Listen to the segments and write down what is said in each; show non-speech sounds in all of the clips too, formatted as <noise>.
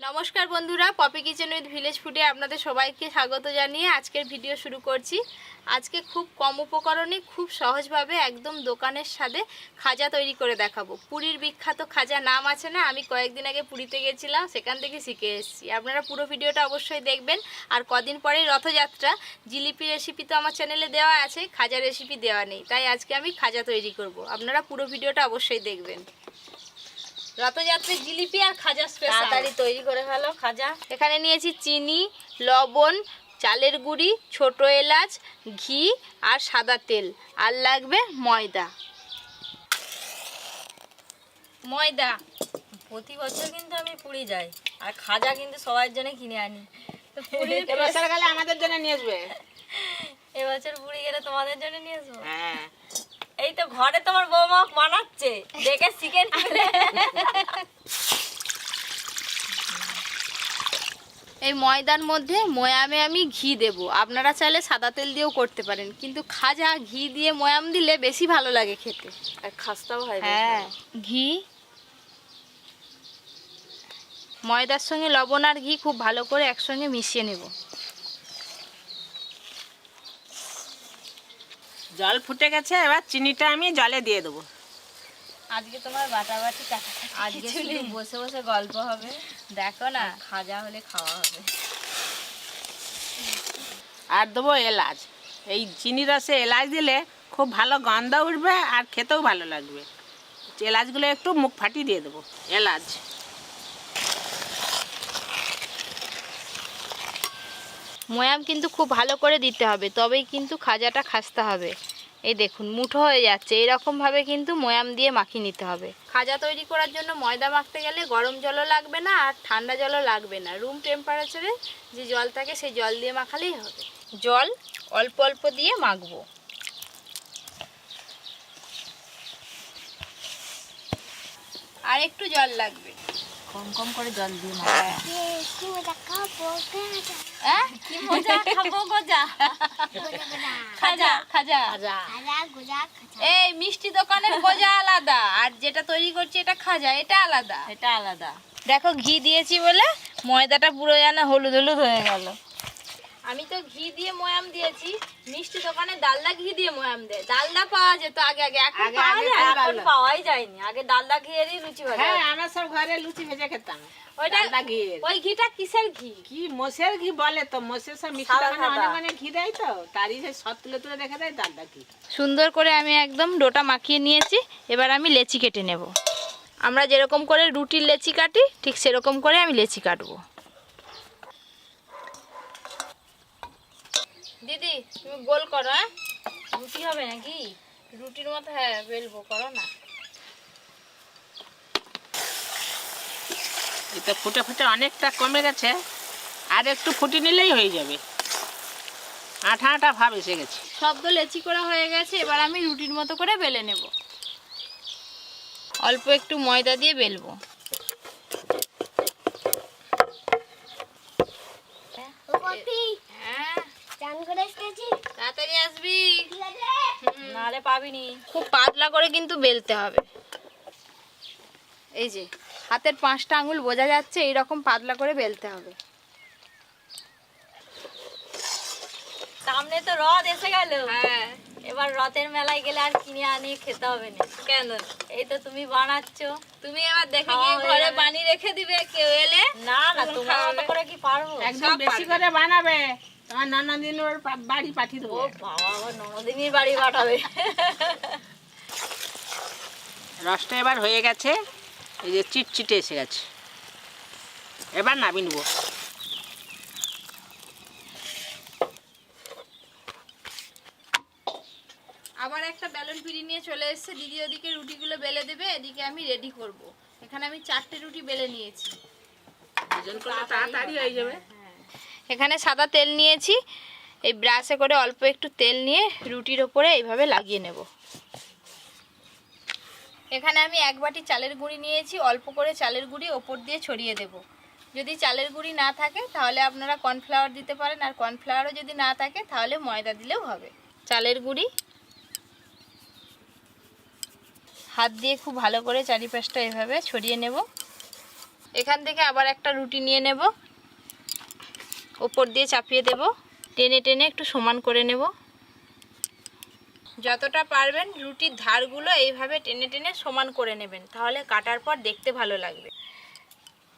নমস্কার বন্ধুরা, poppy kitchen with village ফুডে আপনাদের সবাইকে স্বাগত জানিয়ে আজকের ভিডিও শুরু করছি। আজকে খুব কম উপকরণে, খুব সহজভাবে একদম দোকানের স্বাদে খাজা তৈরি করে দেখাবো। পুরীর বিখ্যাত খাজা নাম আছে না, আমি কয়েকদিন আগে পুরীতে গেছিলাম, সেখান থেকে শিখে এসেছি। আপনারা পুরো ভিডিওটা অবশ্যই দেখবেন। আর কদিন পরেই রথযাত্রা, জিলিপি রেসিপি তো আমার চ্যানেলে দেওয়া আছে, খাজা রেসিপি দেওয়া নেই, তাই আজকে আমি খাজা তৈরি করব। আপনারা পুরো ভিডিওটা অবশ্যই দেখবেন। রথযাত্রার জিলিপি আর খাজা তাড়াতাড়ি তৈরি করে ফেলো খাজা। এখানে নিয়েছি চিনি লবণ চালের গুঁড়ি ছোট এলাচ ঘি আর সাদা তেল। আর লাগবে ময়দা। ময়দা। প্রতি বছর কিন্তু আমি পুরী যাই। আর খাজা কিন্তু সবার জন্য কিনে আনি। এবছর গেলে আমাদের জন্য নিয়ে আসবে। এবছর পুরী গেলে তোমাদের জন্য নিয়ে আসব? হ্যাঁ। এই তো ঘরে তোমার বৌমা বানাচ্ছে। দেখে চিকেন এই ময়দার মধ্যে ময়ামে আমি ঘি দেব। আপনারা চাইলে সাদা তেল দিয়েও করতে পারেন কিন্তু খাজা ঘি দিয়ে ময়াম দিলে বেশি ভালো লাগে খেতে। আর খাস্তাও হয় হ্যাঁ ঘি। ময়দার সঙ্গে লবণ আর ঘি খুব ভালো করে একসঙ্গে মিশিয়ে নেব। জল ফুটে গেছে এবার চিনিটা আমি জলে দিয়ে দেবো। আজকে তোমার বাটাবাটি টাকা আজকে শুধু বসে বসে গল্প হবে। দেখো না। খাজা হলে খাওয়া হবে। আর দেবো এলাচ। এই চিনি রসে এলাচ দিলে খুব ভালো গন্ধ উঠবে আর খেতেও ভালো লাগবে। এলাচগুলো একটু মুখ ফাটি দিয়ে দেবো এলাচ। ময়াম কিন্তু খুব ভালো করে দিতে হবে তবেই কিন্তু খাজাটা খাসতে হবে। এই দেখুন, মুঠো হয়ে যাচ্ছে। এরকমভাবে কিন্তু ময়াম দিয়ে মাখিয়ে নিতে হবে। খাজা তৈরি করার জন্য ময়দা মাখতে গেলে গরম জলও লাগবে না আর ঠান্ডা জলও লাগবে না। রুম টেম্পারেচারে যে জল থাকে সেই জল দিয়ে মাখালেই হবে। জল অল্প অল্প দিয়ে মাখবো। আর একটু জল লাগবে। কম কম করে জল দিয়ে হ্যাঁ কি মজা খাব গজা খাজা খাজা। এই মিষ্টি দোকানের গজা আলাদা। আর যেটা তৈরি করছি এটা খাজা এটা আলাদা। এটা আলাদা। দেখো ঘি দিয়েছি বলে ময়দাটা পুরো যেন হলুদ হলুদ হয়ে গেল। আমি তো ঘি দিয়ে ময়াম দিয়েছি। মিষ্টি দোকানে ডালদা ঘি দিয়ে ময়াম দেয়। ডালদা পাওয়া যেত আগে আগে। এখন পাওয়া যায়? এখন পাওয়াই যায়নি। আগে ডালদা ঘি ঘিয়েরই লুচি ভাজা হ্যাঁ আমরা সব ঘরে লুচি ভেজে খেতাম। ওইটা ওই ঘিটা কিসের ঘি? কি মোষের ঘি বলে তো? মোষের সব মিষ্টি দোকানে অনেক অনেক ঘি দেয় তো? তারই সেই সব তুলে তুলে রেখে দেয় ডালদা ঘি। সুন্দর করে আমি একদম ডোটা মাখিয়ে নিয়েছি। এবার আমি লেচি কেটে নেব। আমরা যেরকম করে রুটির লেচি কাটি ঠিক সেরকম করে আমি লেচি কাটবো। দিদি তুমি গোল করো হ্যাঁ? রুটি হবে নাকি? রুটির মতো হ্যাঁ বেলবো করো না। এটা ফুটে ফুটে অনেকটা কমে গেছে আর একটু ফুটি নিলেই হয়ে যাবে। আঠা আঠা ভাব এসে গেছে। শব্দ লেচি করা হয়ে গেছে এবার আমি রুটির মতো করে বেলে নেব। অল্প একটু ময়দা দিয়ে বেলবো হ্যাঁ তাড়াতাড়ি আসবি নাহলে পাবিনি। খুব পাতলা করে কিন্তু বেলতে হবে। এই যে হাতের পাঁচটা আঙুল বোঝা যাচ্ছে এইরকম পাতলা করে বেলতে হবে। সামনে তো রথ এসে গেল। হ্যাঁ। এবার রথের মেলায় গেলে আর কিনে আনিয়ে খেতে হবে না। কেন? এই তো তুমি বানাচ্ছ। তুমি এবার দেখে ঘরে। বানিয়ে রেখে দিবে কেউ এলে। না না তোমার করে কি পারব? একদম বেশি করে বানাবে। তোমার ওর বাড়ি পাঠিয়ে দেবো। বাবা ননদিনীর বাড়ি পাঠাবে। রসটা এবার হয়ে গেছে এই যে চিটচিটে এসে গেছে। এবার নাবি নেব। আবার একটা ব্যালন পিড়ি নিয়ে চলে এসেছে। দিদি ওদিকে রুটিগুলো বেলে দেবে এদিকে আমি রেডি করব। এখানে আমি চারটে রুটি বেলে নিয়েছি। তাড়াতাড়ি হয়ে যাবে। এখানে সাদা তেল নিয়েছি। এই ব্রাশে করে অল্প একটু তেল নিয়ে রুটির ওপরে এইভাবে লাগিয়ে নেব। এখানে আমি এক বাটি চালের গুঁড়ি নিয়েছি, অল্প করে চালের গুঁড়ি ওপর দিয়ে ছড়িয়ে দেব। যদি চালের গুঁড়ি না থাকে, তাহলে আপনারা কর্নফ্লাওয়ার দিতে পারেন, আর কর্নফ্লাওয়ারও যদি না থাকে, তাহলে ময়দা দিলেও হবে। চালের গুঁড়ি হাত দিয়ে খুব ভালো করে চারিপাশটা এভাবে ছড়িয়ে নেব। এখান থেকে আবার একটা রুটি নিয়ে নেব। ওপর দিয়ে চাপিয়ে দেব। টেনে টেনে একটু সমান করে নেব। যতটা পারবেন রুটির ধারগুলো এইভাবে টেনে টেনে সমান করে নেবেন তাহলে কাটার পর দেখতে ভালো লাগবে।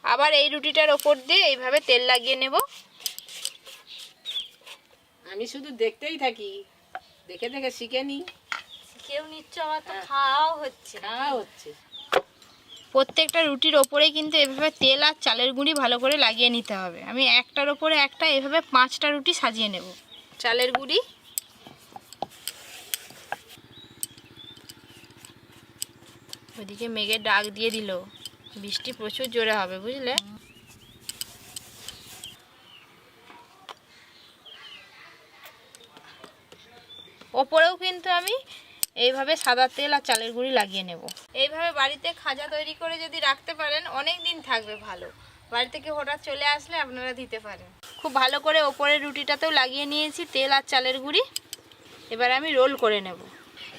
আবার এই রুটিটার ওপর দিয়ে এইভাবে তেল লাগিয়ে নেব। আমি শুধু দেখতেই থাকি। দেখে দেখে শিখে নি কেউ নিচ্ছ আমার তো খাওয়াও হচ্ছে। খাওয়া হচ্ছে। প্রত্যেকটা রুটির ওপরেই কিন্তু এভাবে তেল আর চালের গুঁড়ি ভালো করে লাগিয়ে নিতে হবে। আমি একটার ওপরে একটা এভাবে পাঁচটা রুটি সাজিয়ে নেব। চালের গুঁড়ি। ওদিকে মেঘের ডাক দিয়ে দিল। বৃষ্টি প্রচুর জোরে হবে বুঝলে? ওপরেও কিন্তু আমি এইভাবে সাদা তেল আর চালের গুঁড়ি লাগিয়ে নেব। এইভাবে বাড়িতে খাজা তৈরি করে যদি রাখতে পারেন, অনেক দিন থাকবে ভালো। বাড়ি থেকে হঠাৎ চলে আসলে আপনারা দিতে পারেন। খুব ভালো করে ওপরের রুটিটাতেও লাগিয়ে নিয়েছি তেল আর চালের গুঁড়ি। এবার আমি রোল করে নেব।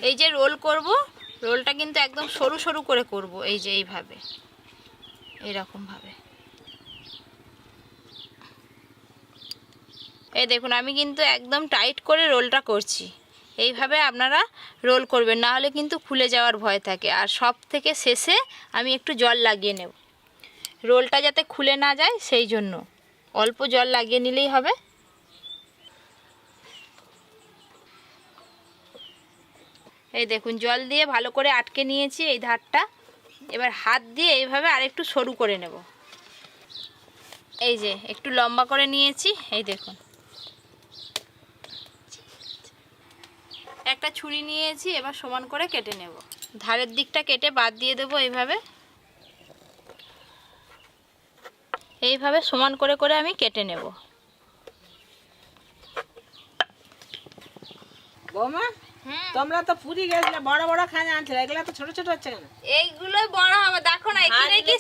এই যে রোল করব, রোলটা কিন্তু একদম সরু সরু করে করব এই যে এইভাবে। এইরকমভাবে। এই দেখুন, আমি কিন্তু একদম টাইট করে রোলটা করছি। এইভাবে আপনারা রোল করবেন, না হলে কিন্তু খুলে যাওয়ার ভয় থাকে। আর সব থেকে শেষে আমি একটু জল লাগিয়ে নেব। রোলটা যাতে খুলে না যায়, সেই জন্য। অল্প জল লাগিয়ে নিলেই হবে। এই দেখুন, জল দিয়ে ভালো করে আটকে নিয়েছি এই ধারটা। এবার হাত দিয়ে এইভাবে আরেকটু সরু করে নেব। এই যে, একটু লম্বা করে নিয়েছি, এই দেখুন। একটা ছুরি নিয়েছি এবার সমান করে কেটে নেব। ধারের দিকটা কেটে বাদ দিয়ে দেবো এইভাবে। এইভাবে সমান করে করে আমি কেটে নেব। বৌমা তোমরা তো পুরী গেছিলে বড় বড় খাজা আনছিলে এগুলো তো ছোট ছোট হচ্ছে কেন? এইগুলোই বড় হবে দেখো না এখানে কি।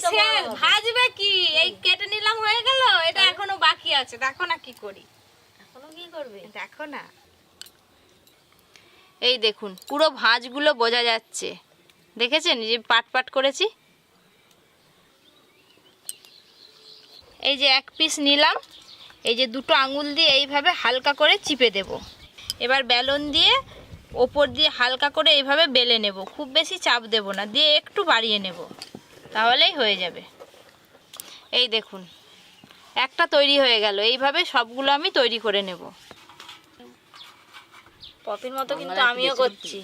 ভাজবে কি? এই কেটে নিলাম হয়ে গেল? এটা এখনও বাকি আছে দেখো না কি করি। এখনও কি করবে? দেখো না। এই দেখুন, পুরো ভাঁজগুলো বোঝা যাচ্ছে। দেখেছেন? যে পাট পাট করেছি। এই যে এক পিস নিলাম। এই যে দুটো আঙুল দিয়ে এইভাবে হালকা করে চিপে দেব। এবার বেলন দিয়ে ওপর দিয়ে হালকা করে এইভাবে বেলে নেব। খুব বেশি চাপ দেব না, দিয়ে একটু বাড়িয়ে নেব। তাহলেই হয়ে যাবে। এই দেখুন, একটা তৈরি হয়ে গেল। এইভাবে সবগুলো আমি তৈরি করে নেব। পপির মতো কিন্তু আমিও করছি।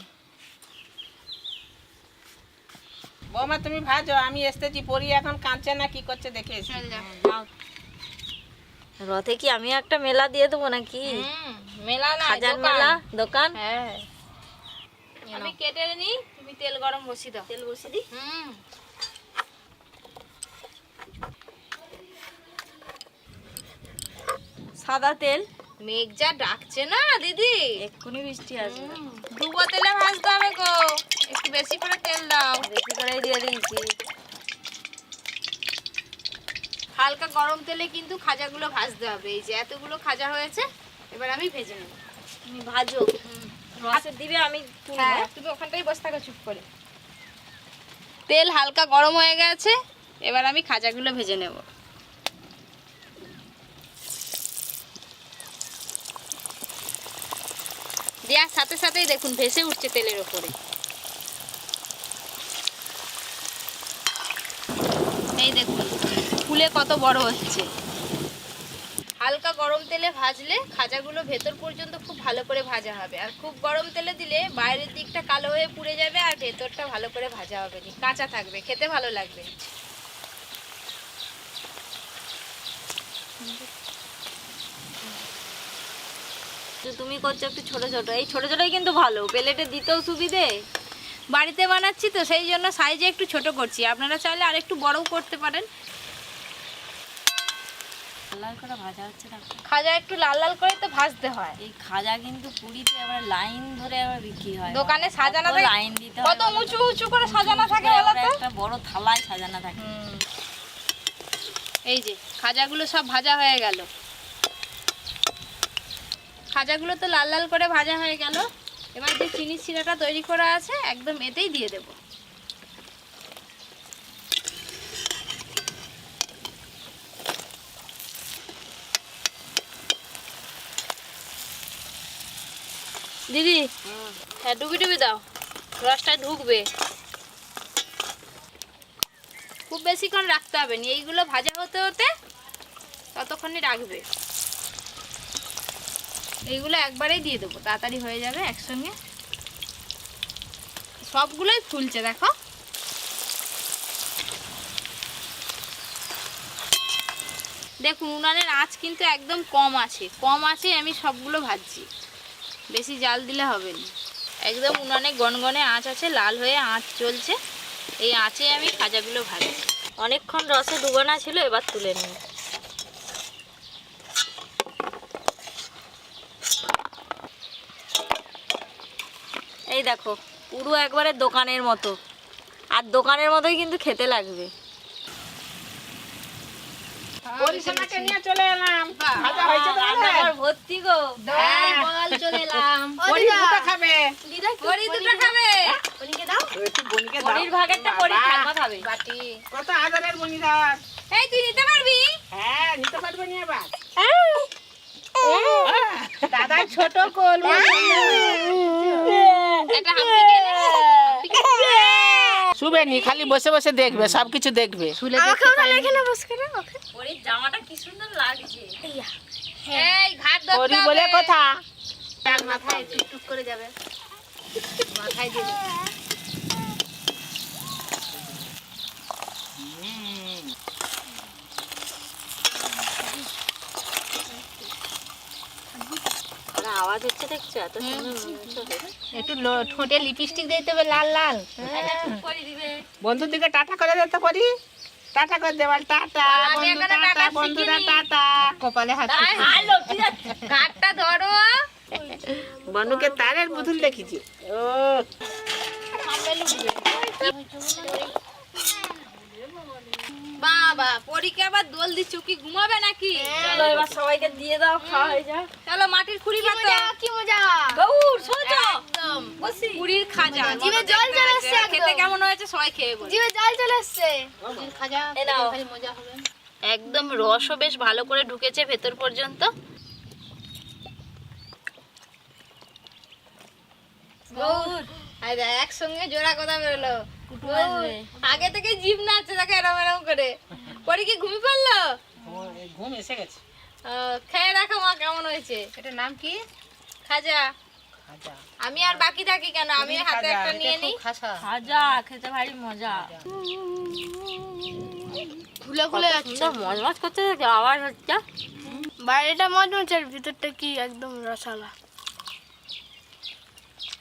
বৌমা তুমি ভাজো আমি এসতেছি পরি এখন কাঁদছে না কি করছে দেখে রথে কি আমি একটা মেলা দিয়ে দেবো নাকি? হুম, মেলা না হাজার দোকান। মেলা দোকান? হ্যাঁ। আমি কেটে নিই তুমি তেল গরম বসিয়ে দাও। তেল বসিয়ে দিই? হুম। সাদা তেল? মেঘ যা ডাকছে না দিদি? এক্ষুনি বৃষ্টি আসবে। ডুবো তেলে ভাজতে হবে গো। একটু বেশি করে তেল দাও। বেশি করে দিয়ে দিয়েছি। হালকা গরম তেলে কিন্তু খাজাগুলো ভাজতে হবে। এই যে এতগুলো খাজা হয়েছে এবার আমি ভেজে নেব। তুমি ভাজো। রসের দিবে আমি হ্যাঁ। তুমি ওখানটাই বসে থাকো চুপ করে। তেল হালকা গরম হয়ে গেছে এবার আমি খাজাগুলো ভেজে নেব। দেওয়ার সাথে সাথেই দেখুন, ভেসে উঠছে তেলের ওপরে। এই দেখুন, ফুলে কত বড় হচ্ছে। হালকা গরম তেলে ভাজলে খাজাগুলো ভেতর পর্যন্ত খুব ভালো করে ভাজা হবে। আর খুব গরম তেলে দিলে বাইরের দিকটা কালো হয়ে পুড়ে যাবে আর ভেতরটা ভালো করে ভাজা হবে না। কাঁচা থাকবে, খেতে ভালো লাগবে। তো তুমি করছ একটু ছোট ছোট। এই ছোট ছোটই কিন্তু ভালো প্লেটে দিতেও সুবিধে। বাড়িতে বানাচ্ছি তো সেই জন্য সাইজে একটু ছোট করছি। আপনারা চাইলে আর একটু বড়ও করতে পারেন। লাল করে ভাজা হচ্ছে খাজা একটু লাল লাল করে তো ভাজতে হয়। এই খাজা কিন্তু পুরীতে আবার লাইন ধরে আবার বিক্রি হয়। দোকানে সাজানো থাকে। লাইন দিতে কত উঁচু উঁচু করে সাজানো থাকে বলো একটা বড় থালায় সাজানো থাকে। এই যে খাজাগুলো সব ভাজা হয়ে গেল। ভাজাগুলো তো লাল লাল করে ভাজা হয়ে গেল। এবার যে চিনি সিরাটা তৈরি করা আছে একদম এতেই দিয়ে দেব। দিদি হ্যাঁ ডুবি ডুবি দাও। রসটায় ঢুকবে। খুব বেশিক্ষণ রাখতে হবে না। এইগুলো ভাজা হতে হতে ততক্ষণই রাখবে। এইগুলো একবারেই দিয়ে দেবো, তাড়াতাড়ি হয়ে যাবে একসঙ্গে। সবগুলোই ফুলছে, দেখো। দেখুন, উনানের আঁচ কিন্তু একদম কম আছে কম আছে আমি সবগুলো ভাজছি। বেশি জাল দিলে হবে না। একদম উনানে গনগনে আঁচ আছে, লাল হয়ে আঁচ চলছে। এই আঁচে আমি খাজাগুলো ভাজছি। অনেকক্ষণ রসে ডুবানা ছিল, এবার তুলে নিই এই দেখো পুরো একবারে দোকানের মতো। আর দোকানের মতোই কিন্তু খেতে লাগবে। পরিসোনাকে নিয়ে চলে এলাম। ভাজা হয়েছে তো রান্নাঘর আমাদের? ভর্তি গো। হ্যাঁ। চলে <laughs> এলাম। খাবে। দুটো খাবে। একটু বনিকে দাও। পরির ভাগেরটা পরি বাবা, ঠাম্মা খাবে কত আদরের বনিদার এই তুই নিতে পারবি? হ্যাঁ নিতে পারবে নি এবার। দাদা ছোট কোল একটা হাম্পি খেয়ে নে। হাম্পি খেয়ে নে। শুবে <laughs> নি খালি বসে বসে দেখবে সবকিছু দেখবে। পরির জামাটা কি সুন্দর লাগছে। এই ঘাট ধরতে বলে কথা। মাথায় টুকটুক করে যাবে। মাথায় দিয়ে দেবে। আর আওয়াজ হচ্ছে দেখছ? এত সুন্দর একটু লো- ঠোঁটে লিপস্টিক দিতে হবে লাল লাল। বন্ধুর দিকে টাটা করে দিতে পারি। টাটা করে দেওয়াল টাটা। বন্ধু টাটা বন্ধুরা টাটা। কপালে হাত হ্যালো ঠিক ধরো। বনুকে তারের পুতুল দেখেছি ও। বাবা পরীকে আবার দোল দিচ্ছ কি ঘুমাবে নাকি? চলো এবার সবাইকে দিয়ে দাও খাওয়া হয়ে চলো মাটির খুঁড়ি পাতো কি মজা? গৌর সোজা। একদম। পুরীর খাজা। জিভে জল চলে এসছে খেতে কেমন হয়েছে সবাই খেয়ে বল। জিভে জল চলে এসছে খাজা মজা হবে। একদম রসও বেশ ভালো করে ঢুকেছে ভেতর পর্যন্ত। গৌর আরে একসঙ্গে জোড়া কথা বেরোলো আগে থেকে জিভ নাচছে দেখো এরম এরম করে। পরে কি ঘুমিয়ে পড়ল? ঘুম এসে গেছে। খেয়ে দেখো মা কেমন হয়েছে। এটার নাম কি? খাজা। খাজা। আমি আর বাকি থাকি কেন? আমি হাতে একটা নিয়ে নিই। খাজা। খেতে ভারী মজা। খুলে খুলে যাচ্ছে। মজমাজ করতে থাকে আওয়াজ হচ্ছে। বাইরেটা মজমজ আর ভিতরটা কি একদম রসালা।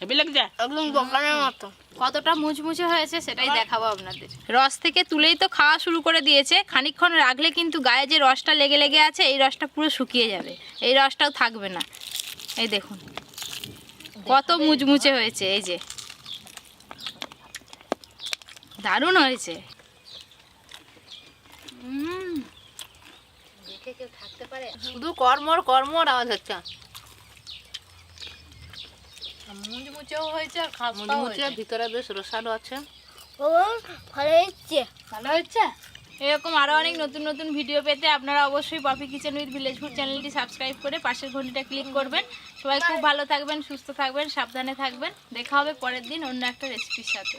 হেবি লাগছে? একদম দোকানের মতো। কতটা মুচমুচে হয়েছে সেটাই দেখাবো আপনাদের। রস থেকে তুলেই তো খাওয়া শুরু করে দিয়েছে। খানিকক্ষণ রাখলে কিন্তু গায়ে যে রসটা লেগে লেগে আছে এই রসটা পুরো শুকিয়ে যাবে। এই রসটাও থাকবে না। এই দেখুন কত মুচমুচে হয়েছে এই যে। দারুণ হয়েছে। উম। দেখে কেউ থাকতে পারে? শুধু কর্মর কর্মর আওয়াজ হচ্ছে। মুচমুচেও হয়েছে আর খাস্তাও হয়েছে। ভিতরে বেশ রসালো আছে। ও ভালো হচ্ছে ভালো হচ্ছে এরকম আরও অনেক নতুন নতুন ভিডিও পেতে আপনারা অবশ্যই Popy kitchen with village food চ্যানেলটি সাবস্ক্রাইব করে পাশের ঘন্টিটা ক্লিক করবেন। সবাই খুব ভালো থাকবেন সুস্থ থাকবেন সাবধানে থাকবেন। দেখা হবে পরের দিন অন্য একটা রেসিপির সাথে।